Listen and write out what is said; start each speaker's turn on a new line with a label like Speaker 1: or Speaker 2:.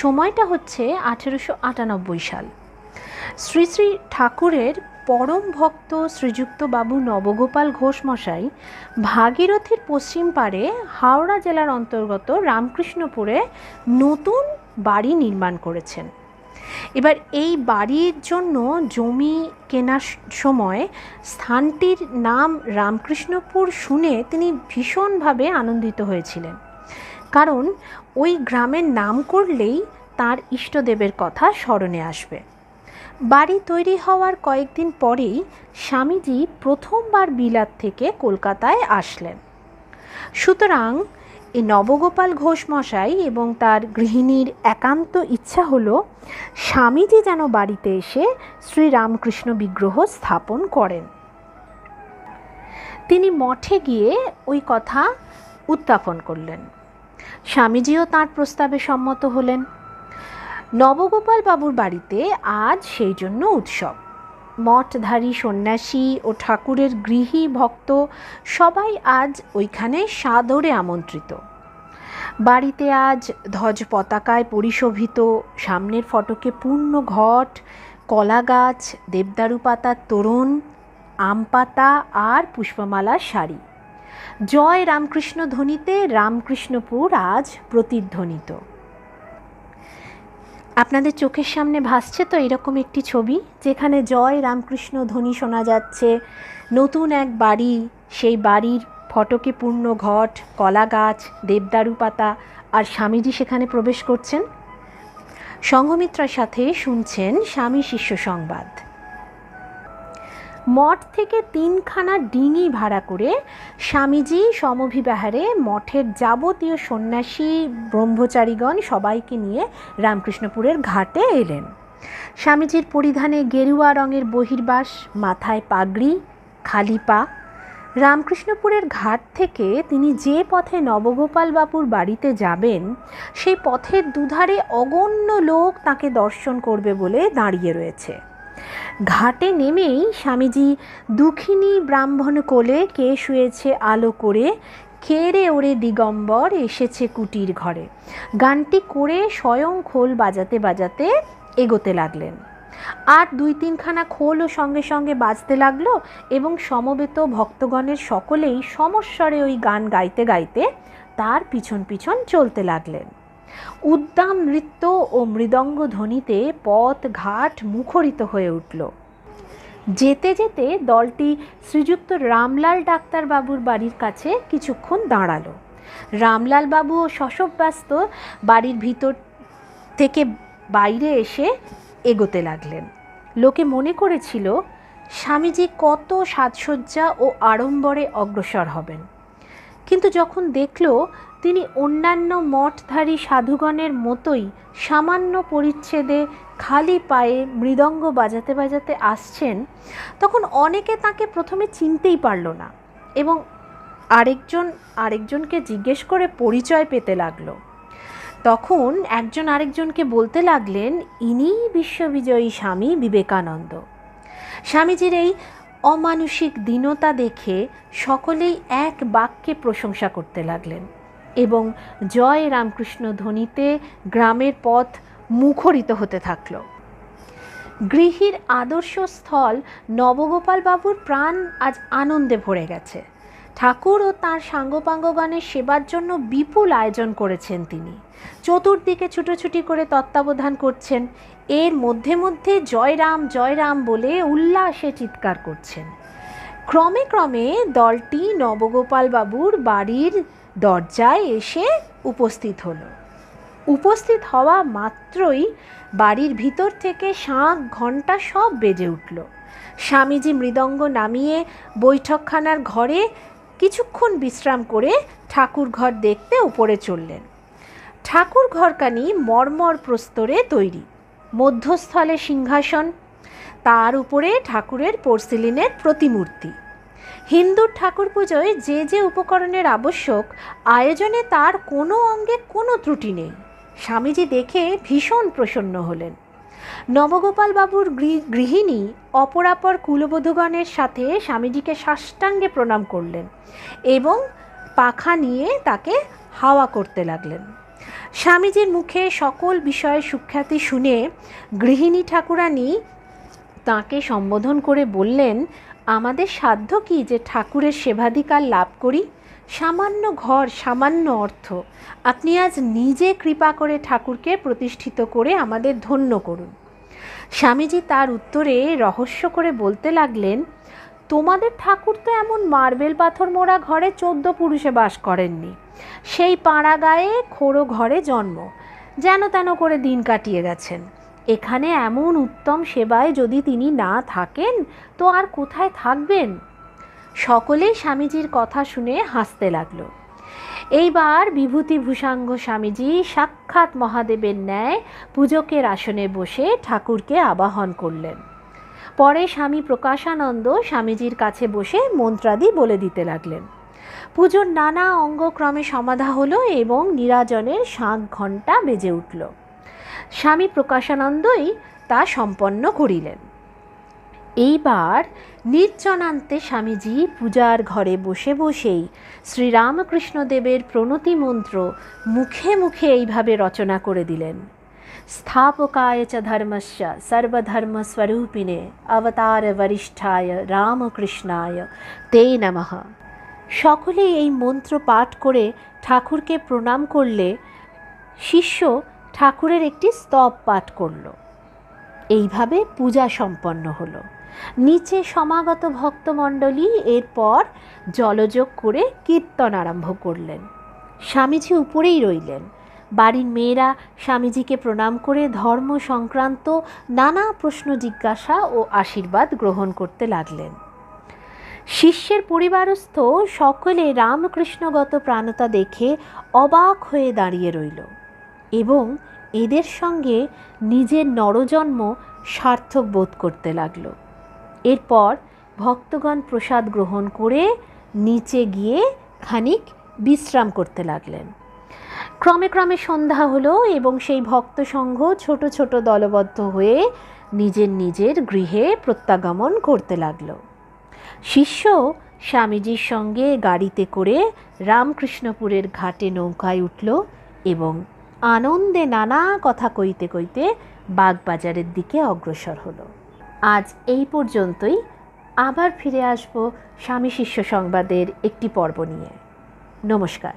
Speaker 1: সময়টা হচ্ছে আঠেরোশো আটানব্বই সাল। শ্রী শ্রী ঠাকুরের পরম ভক্ত শ্রীযুক্ত বাবু নবগোপাল ঘোষ মশাই ভাগীরথীর পশ্চিম পাড়ে হাওড়া জেলার অন্তর্গত রামকৃষ্ণপুরে নতুন বাড়ি নির্মাণ করেছেন। এবার এই বাড়ির জন্য জমি কেনার সময় স্থানটির নাম রামকৃষ্ণপুর শুনে তিনি ভীষণভাবে আনন্দিত হয়েছিলেন। কারণ ওই গ্রামের নাম করলেই তার ইষ্টদেবের কথা স্মরণে আসবে। বাড়ি তৈরি হওয়ার কয়েকদিন পরেই স্বামীজি প্রথমবার বিলাত থেকে কলকাতায় আসলেন। সুতরাং এই নবগোপাল ঘোষ মশাই এবং তার গৃহিণীর একান্ত ইচ্ছা হলো স্বামীজি যেন বাড়িতে এসে শ্রীরামকৃষ্ণ বিগ্রহ স্থাপন করেন। তিনি মঠে গিয়ে ওই কথা উত্থাপন করলেন। স্বামীজিও তার প্রস্তাবে সম্মত হলেন। নবগোপাল বাবুর বাড়িতে আজ সেই জন্য উৎসব। মঠধারী সন্ন্যাসী ও ঠাকুরের গৃহী ভক্ত সবাই আজ ওইখানে সাদরে আমন্ত্রিত। বাড়িতে আজ ধ্বজ পতাকায় পরিশোভিত, সামনের ফটকে পূর্ণ ঘট, কলা গাছ, দেবদারু পাতার তোরণ, আম পাতা আর পুষ্পমালার শাড়ি। জয় রামকৃষ্ণ ধ্বনিতে রামকৃষ্ণপুর আজ প্রতিধ্বনিত। আপনাদের চোখের সামনে ভাসছে তো এরকম একটি ছবি, যেখানে জয় রামকৃষ্ণ ধ্বনি শোনা যাচ্ছে। নতুন এক বাড়ি, সেই বাড়ির ফটকে পূর্ণ ঘট, কলা গাছ, দেবদারু পাতা আর স্বামীজি সেখানে প্রবেশ করছেন। সংঘমিত্রার সাথে শুনছেন স্বামী শিষ্য সংবাদ। মঠ থেকে তিনখানা ডিঙি ভাড়া করে স্বামীজি সমভিবাহারে মঠের যাবতীয় সন্ন্যাসী, ব্রহ্মচারীগণ সবাইকে নিয়ে রামকৃষ্ণপুরের ঘাটে এলেন। স্বামীজির পরিধানে গেরুয়া রঙের বহির্বাস, মাথায় পাগড়ি, খালি পা। রামকৃষ্ণপুরের ঘাট থেকে তিনি যে পথে নবগোপাল বাবুর বাড়িতে যাবেন, সেই পথের দুধারে অগণ্য লোক তাকে দর্শন করবে বলে দাঁড়িয়ে রয়েছে। ঘাটে নেমেই স্বামীজি দুঃখিনী ব্রাহ্মণ কোলে কে শুয়েছে আলো করে কেড়ে ওরে দিগম্বর এসেছে কুটির ঘরে। গানটি করে স্বয়ং খোল বাজাতে বাজাতে এগোতে লাগলেন। আর দুই তিনখানা খোলও সঙ্গে সঙ্গে বাজতে লাগল এবং সমবেত ভক্তগণের সকলেই সমস্বরে ওই গান গাইতে গাইতে তার পিছন পিছন চলতে লাগলেন। উদ্দাম নৃত্য ও মৃদঙ্গ ধ্বনিতে পথ ঘাট মুখরিত হয়ে উঠল। যেতে যেতে দলটি শ্রীযুক্ত রামলাল ডাক্তারবাবুর বাড়ির কাছে কিছুক্ষণ দাঁড়াল। রামলাল বাবুও শশব ব্যস্ত বাড়ির ভিতর থেকে বাইরে এসে এগোতে লাগলেন। লোকে মনে করেছিল, স্বামীজি কত সাজসজ্জা ও আড়ম্বরে অগ্রসর হবেন। কিন্তু যখন দেখল, তিনি অন্যান্য মঠধারী সাধুগণের মতোই সামান্য পরিচ্ছেদে খালি পায়ে মৃদঙ্গ বাজাতে বাজাতে আসছেন, তখন অনেকে তাকে প্রথমে চিনতেই পারল না এবং আরেকজন, আরেকজনকে জিজ্ঞেস করে পরিচয় পেতে লাগল। তখন একজন আরেকজনকে বলতে লাগলেন, ইনিই বিশ্ববিজয়ী স্বামী বিবেকানন্দ। স্বামীজির এই অমানসিক দীনতা দেখে সকলেই এক বাক্যে প্রশংসা করতে লাগলেন এবং জয় রামকৃষ্ণ ধ্বনিতে গ্রামের পথ মুখরিত হতে থাকল। গৃহীর আদর্শ স্থল নবগোপালবাবুর প্রাণ আজ আনন্দে ভরে গেছে। ঠাকুর ও তাঁর সাঙ্গপাঙ্গগণের সেবার জন্য বিপুল আয়োজন করেছেন তিনি। চতুর্দিকে ছুটোছুটি করে তত্ত্বাবধান করছেন। এর মধ্যে মধ্যে জয়রাম জয়রাম বলে উল্লাসে চিৎকার করছেন। ক্রমে ক্রমে দলটি নবগোপালবাবুর বাড়ির দরজায় এসে উপস্থিত হলো। উপস্থিত হওয়া মাত্রই বাড়ির ভিতর থেকে শাঁখ ঘণ্টা সব বেজে উঠল। স্বামীজি মৃদঙ্গ নামিয়ে বৈঠকখানার ঘরে কিছুক্ষণ বিশ্রাম করে ঠাকুর ঘর দেখতে উপরে চললেন। ঠাকুর ঘরকানি মর্মর প্রস্তরে তৈরি, মধ্যস্থলে সিংহাসন, তার উপরে ঠাকুরের পোর্সিলিনের প্রতিমূর্তি। হিন্দুর ঠাকুর পুজোয় যে যে উপকরণের আবশ্যক, আয়োজনে তার কোনো অঙ্গে কোনো ত্রুটি নেই। স্বামীজি দেখে ভীষণ প্রসন্ন হলেন। নবগোপাল বাবুর গৃহিণী অপরাপর কুলবধূগণের সাথে স্বামীজিকে সাষ্টাঙ্গে প্রণাম করলেন এবং পাখা নিয়ে তাকে হাওয়া করতে লাগলেন। স্বামীজির মুখে সকল বিষয়ে সুখ্যাতি শুনে গৃহিণী ঠাকুরানী তাকে সম্বোধন করে বললেন, আমাদের সাধ্য কি যে ঠাকুরের সেবাধিকার লাভ করি? সামান্য ঘর, সামান্য অর্থ। আপনি আজ নিজে কৃপা করে ঠাকুরকে প্রতিষ্ঠিত করে আমাদের ধন্য করুন। স্বামীজি তার উত্তরে রহস্য করে বলতে লাগলেন, তোমাদের ঠাকুর তো এমন মার্বেল পাথর মোড়া ঘরে চোদ্দ পুরুষে বাস করেননি। সেই পাড়া গায়ে খোড়ো ঘরে জন্ম। যেন তেন করে দিন কাটিয়ে গেছেন। এখানে এমন উত্তম সেবায় যদি তিনি না থাকেন, তো আর কোথায় থাকবেন? সকলেই স্বামীজির কথা শুনে হাসতে লাগল। এইবার বিভূতি ভূষাঙ্গ স্বামীজি সাক্ষাৎ মহাদেবের ন্যায় পূজকের আসনে বসে ঠাকুরকে আবাহন করলেন। পরে স্বামী প্রকাশানন্দ স্বামীজির কাছে বসে মন্ত্রাদি বলে দিতে লাগলেন। পুজোর নানা অঙ্গক্রমে সমাধা হলো এবং নিরাজনের শাঁখ ঘণ্টা বেজে উঠল। স্বামী প্রকাশানন্দই তা সম্পন্ন করিলেন। এইবার নির্জনান্তে স্বামীজি পূজার ঘরে বসে বসেই শ্রীরামকৃষ্ণদেবের প্রণতি মন্ত্র মুখে মুখে এইভাবে রচনা করে দিলেন। স্থাপকায় চ ধর্মস্য সর্বধর্মস্বরূপিণে, অবতার বরিষ্ঠায় রামকৃষ্ণায়, তে নমঃ। সকলেই এই মন্ত্র পাঠ করে ঠাকুরকে প্রণাম করলে শিষ্য ঠাকুরের একটি স্তব পাঠ করল। এইভাবে পূজা সম্পন্ন হলো। নিচে সমাগত ভক্তমণ্ডলী এরপর জলযোগ করে কীর্তন আরম্ভ করলেন। স্বামীজি উপরেই রইলেন। বাড়ির মেয়েরা স্বামীজিকে প্রণাম করে ধর্ম সংক্রান্ত নানা প্রশ্ন জিজ্ঞাসা ও আশীর্বাদ গ্রহণ করতে লাগলেন। শিষ্যের পরিবারস্থ সকলে রামকৃষ্ণগত প্রাণতা দেখে অবাক হয়ে দাঁড়িয়ে রইল এবং এদের সঙ্গে নিজের নরজন্ম সার্থক বোধ করতে লাগল। এরপর ভক্তগণ প্রসাদ গ্রহণ করে নিচে গিয়ে খানিক বিশ্রাম করতে লাগলেন। ক্রমে ক্রমে সন্ধ্যা হলো এবং সেই ভক্ত সংঘ ছোট ছোট দলবদ্ধ হয়ে নিজের নিজের গৃহে প্রত্যাগমন করতে লাগল। শিষ্য স্বামীজির সঙ্গে গাড়িতে করে রামকৃষ্ণপুরের ঘাটে নৌকায় উঠল এবং আনন্দে নানা কথা কইতে কইতে বাগবাজারের দিকে অগ্রসর হলো। আজ এই পর্যন্তই। আবার ফিরে আসব স্বামী শিষ্য সংবাদের একটি পর্ব নিয়ে। নমস্কার।